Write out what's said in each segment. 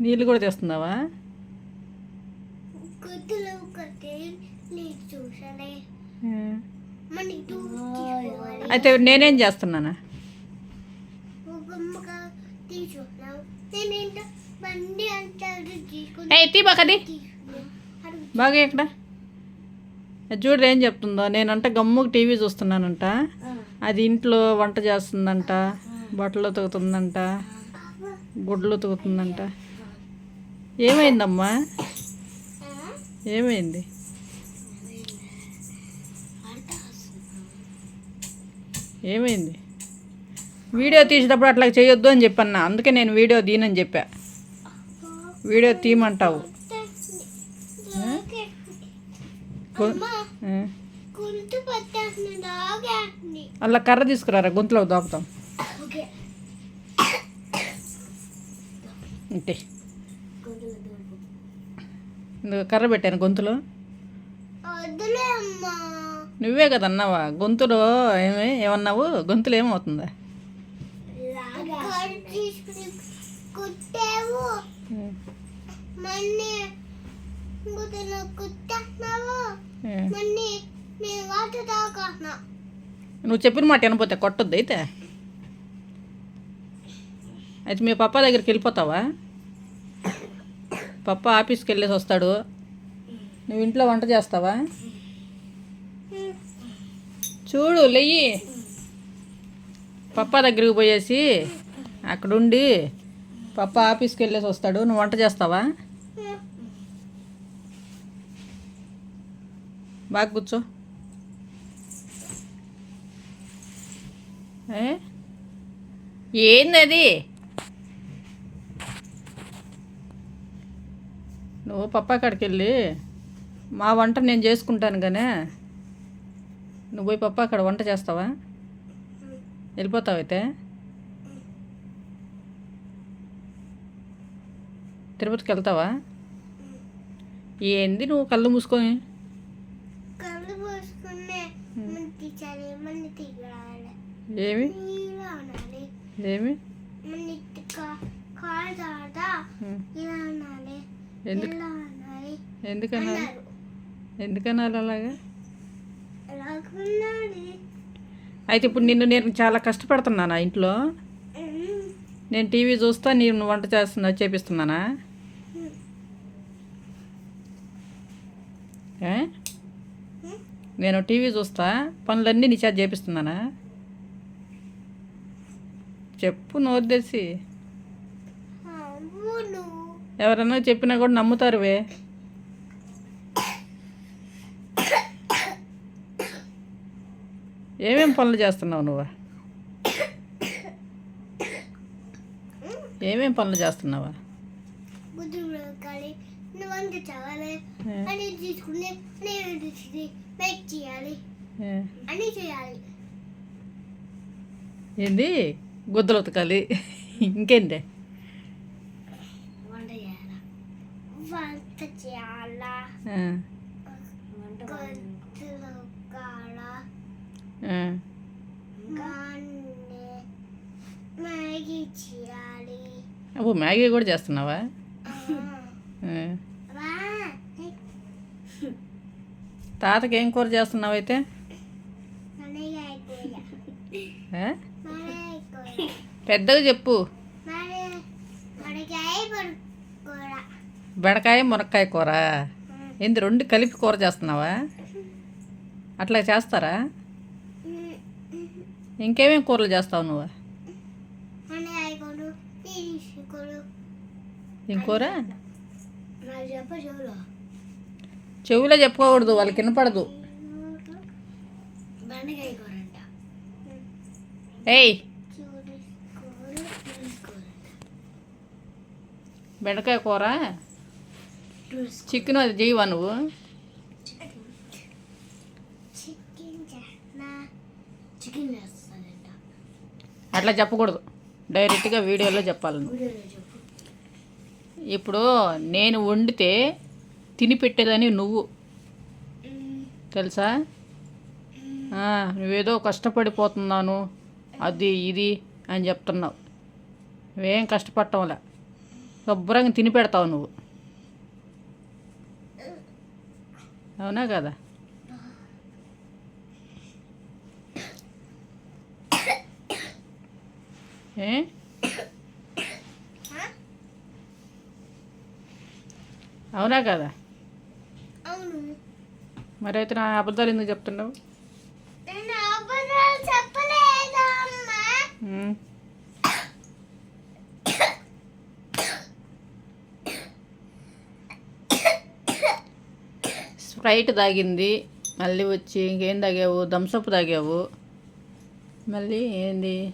నీళ్ళు కూడా తెస్తున్నావా అయితే నేనేం చేస్తున్నానా? ఒక అమ్మక తీసుకున్నావు నేనేంటో బండి అంటారు తీసుకుని ఏ తీ బాకది బాగా ఎక్కడ? అది చూడు ఏం చెప్తుందో. నేనంట గమ్ముకు టీవీ చూస్తున్నానంట. అది ఇంట్లో వంట చేస్తుందంట. బట్టలు ఉతుకుతుందంట. గుడ్లు ఉతుకుతుందంట. ఏమైందమ్మా? ఏమైంది? ఏమైంది? వీడియో తీసేటప్పుడు అట్లా చేయొద్దు అని చెప్పన్నా. అందుకే నేను వీడియో తీనని చెప్పా. వీడియో తీయమంటావు. అలా కర్ర తీసుకురారా? గొంతులోకి దోపుతాం. ఇందులో కర్ర పెట్టాను గొంతులో? నువ్వే కదా అన్నావా? గొంతులో ఏమి ఏమన్నావు? గొంతులో ఏమవుతుందా? నువ్వు చెప్పిన మాట వినపోతే కొట్టొద్దు అయితే. అయితే మీ పప్ప దగ్గరికి వెళ్ళిపోతావా? పప్ప ఆఫీస్కి వెళ్ళేసి వస్తాడు. నువ్వు ఇంట్లో వంట చేస్తావా? చూడు లెయ్యి. పప్ప దగ్గరికి పోయేసి అక్కడుండి పప్ప ఆఫీస్కి వెళ్ళేసి వస్తాడు. నువ్వు వంట చేస్తావా? బాగా కూర్చో. ఏ? నువ్వు పప్పా కాడికి వెళ్ళి మా వంట నేను చేసుకుంటాను కానీ నువ్వు పోయి పప్పా అక్కడ వంట చేస్తావా? వెళ్ళిపోతావు అయితే. తిరుపతికి వెళ్తావా? ఏంది నువ్వు కళ్ళు మూసుకొని? ఏమి? ఏమి? ఎందుకు? ఇలా ఉండాలి ఎందుకన్నా అన్నారు. ఎందుకన్నారు అలాగా? అయితే ఇప్పుడు నిన్ను నేను చాలా కష్టపడుతున్నానా ఇంట్లో? నేను టీవీ చూస్తా నేను వంట చేస్తున్నా చేపిస్తున్నానా? నేను టీవీ చూస్తా పనులన్నీ నీ చేత చేపిస్తున్నానా? చెప్పు నోరు తెసి అవును ఎవరన్నా చెప్పినా కూడా నమ్ముతారువే ఏమేం పనులు చేస్తున్నావు నువ్వు? ఏమేం పనులు చేస్తున్నావా? ఏంది? గుద్దలు ఉతకాలి. ఇంకేంటి వంట చేయాలా చేయాలి. అబ్బో మ్యాగీ కూడా చేస్తున్నావా? తాతకి ఏం కూర. చేస్తున్నావు అయితే పెద్దగా చెప్పు మన మనకాయ కూర బెండకాయ మునక్కాయ కూర. ఏంది రెండు కలిపి కూర చేస్తున్నావా? అట్లా చేస్తారా? ఇంకేమేం కూరలు చేస్తావు నువ్వు? మనకాయ కూర. తీసుకుడు ఏం కూర? నాకు చెప్ప చెవులో. చెప్పుకోకూడదు వాళ్ళకి వినపడదు. ఏయ్! బెండకాయ కూర? చికెన్ అది చేయవా నువ్వు? అట్లా చెప్పకూడదు. డైరెక్ట్గా వీడియోలో చెప్పాలి నువ్వు. ఇప్పుడు నేను వండితే తిని పెట్టేదని నువ్వు. తెలుసా? నువ్వేదో కష్టపడిపోతున్నాను అది ఇది అని చెప్తున్నావు. నువ్వేం కష్టపడటంలే. శుభ్రంగా తిని పెడతావు నువ్వు. అవునా కదా? ఏ? అవునా కదా? అవును. మరి అయితే నా అబద్ధాలు ఎందుకు చెప్తున్నావు? నేను అబద్ధాలు చెప్పలేదా స్ప్రైట్ తాగింది. మళ్ళీ వచ్చి ఇంకేం తాగావు? థమ్సప్ తాగావు. మళ్ళీ ఏంది?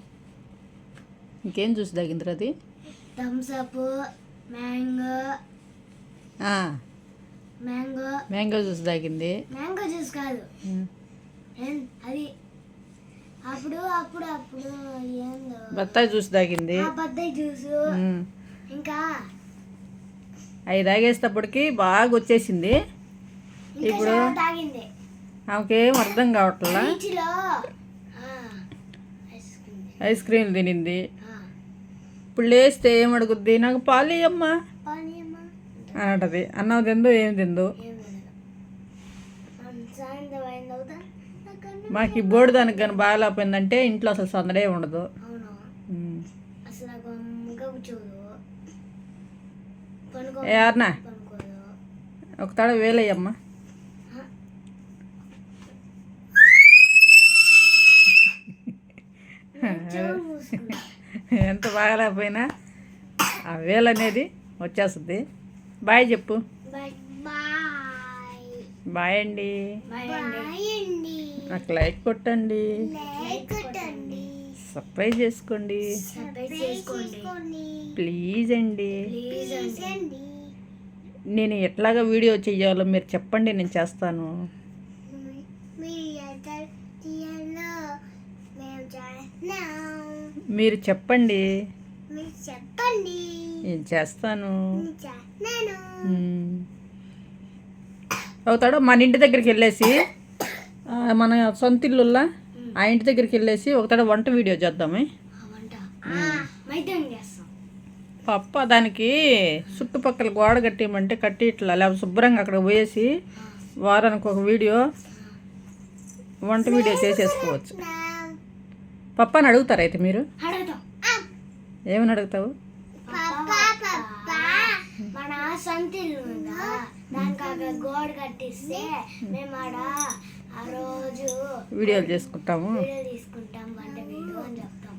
ఇంకేం చూసి తాగింది అది Thums Up mango mango. Mango juice తాగింది. మ్యాంగో జ్యూస్ కాదు. అది అప్పుడు అప్పుడు అప్పుడు ఏందో. బత్తాయి జ్యూస్ తాగింది. బత్తాయి జ్యూస్. ఇంకా? అవి తాగేసేటప్పటికి బాగా వచ్చేసింది. ఇప్పుడు- ఆమెకేం అర్థం కావట్లా? ఐస్ క్రీమ్ తినింది. ఇప్పుడు లేస్తే ఏం అడుగుద్ది? నాకు పాలు అమ్మా అని అంటది అన్నం తిందో ఏం తిందో? మాకు ఈ బోర్డు దానికి కానీ బాగాలేకపోయిందంటే ఇంట్లో అసలు సందడే ఉండదు. పనుకోదు ఒక తడ వేలయ్యమ్మా చెవులు మూసుకున్నా ఎంత బాగాలేకపోయినా ఆ వేలు అనేది వచ్చేస్తుంది. బాయ్ చెప్పు. బాయ్. అండి. నాకు లైక్ కొట్టండి. సర్ప్రైజ్ చేసుకోండి. సబ్స్క్రైబ్ చేసుకోండి. ప్లీజ్ అండి. ప్లీజ్ అండి. నేను ఎట్లాగా వీడియో చెయ్యాలో మీరు చెప్పండి నేను చేస్తాను. మీరు చెప్పండి. చెప్పండి. నేను చేస్తాను. అవుతాడు మన ఇంటి దగ్గరికి వెళ్ళేసి మన సొంత ఇల్లుల్లా ఆ ఇంటి దగ్గరికి వెళ్ళేసి ఒకతాడ వంట వీడియో చేద్దామే. పప్ప దానికి చుట్టుపక్కల గోడ కట్టేయమంటే కట్టి ఇట్లా లేకపోతే శుభ్రంగా అక్కడ పోయేసి వారానికి ఒక వీడియో వంట వీడియో చేసేసుకోవచ్చు. పప్పని అడుగుతారు అయితే మీరు? ఏమని అడుగుతావు? మన సొంత ఇల్లు ఉందా? దానికి అక్కడ గోడ కట్టిస్తే మేము ఆడ ఆ రోజు వీడియోలు చేసుకుంటాము. తీసుకుంటాం అని చెప్తాం.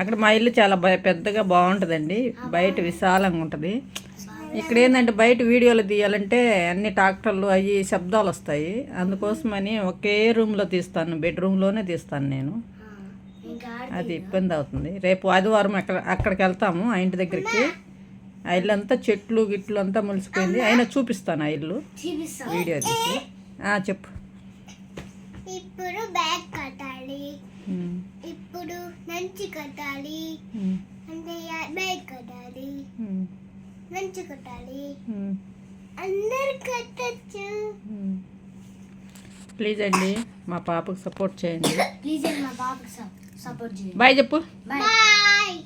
అక్కడ మా ఇల్లు చాలా పెద్దగా బాగుంటుందండి. బయట విశాలంగా ఉంటుంది. ఇక్కడ ఏంటంటే బయట వీడియోలు తీయాలంటే అన్ని ట్రాక్టర్లు అవి శబ్దాలు వస్తాయి. అందుకోసమని ఒకే రూమ్లో తీస్తాను బెడ్రూమ్లోనే తీస్తాను నేను. అది ఇబ్బంది అవుతుంది. రేపు ఆదివారం అక్కడ అక్కడికి వెళ్తాము ఆ ఇంటి దగ్గరికి. ఆ ఇల్లు అంతా చెట్లు గిట్లు అంతా ములిసిపోయింది. అయినా చూపిస్తాను ఆ ఇల్లు. వీడియో తీసి చెప్పు. ఇప్పుడు బ్యాగ్ కట్టాలి. ఇప్పుడు నంచి కట్టాలి. అంటే బ్యాగ్ కట్టాలి. నంచి కట్టాలి. అందరు కట్టచ్చు. ప్లీజ్ అండి మా పాపకు సపోర్ట్ చేయండి. ప్లీజ్ మా బాబుకి సపోర్ట్ చేయండి బాయ్ చెప్పు బాయ్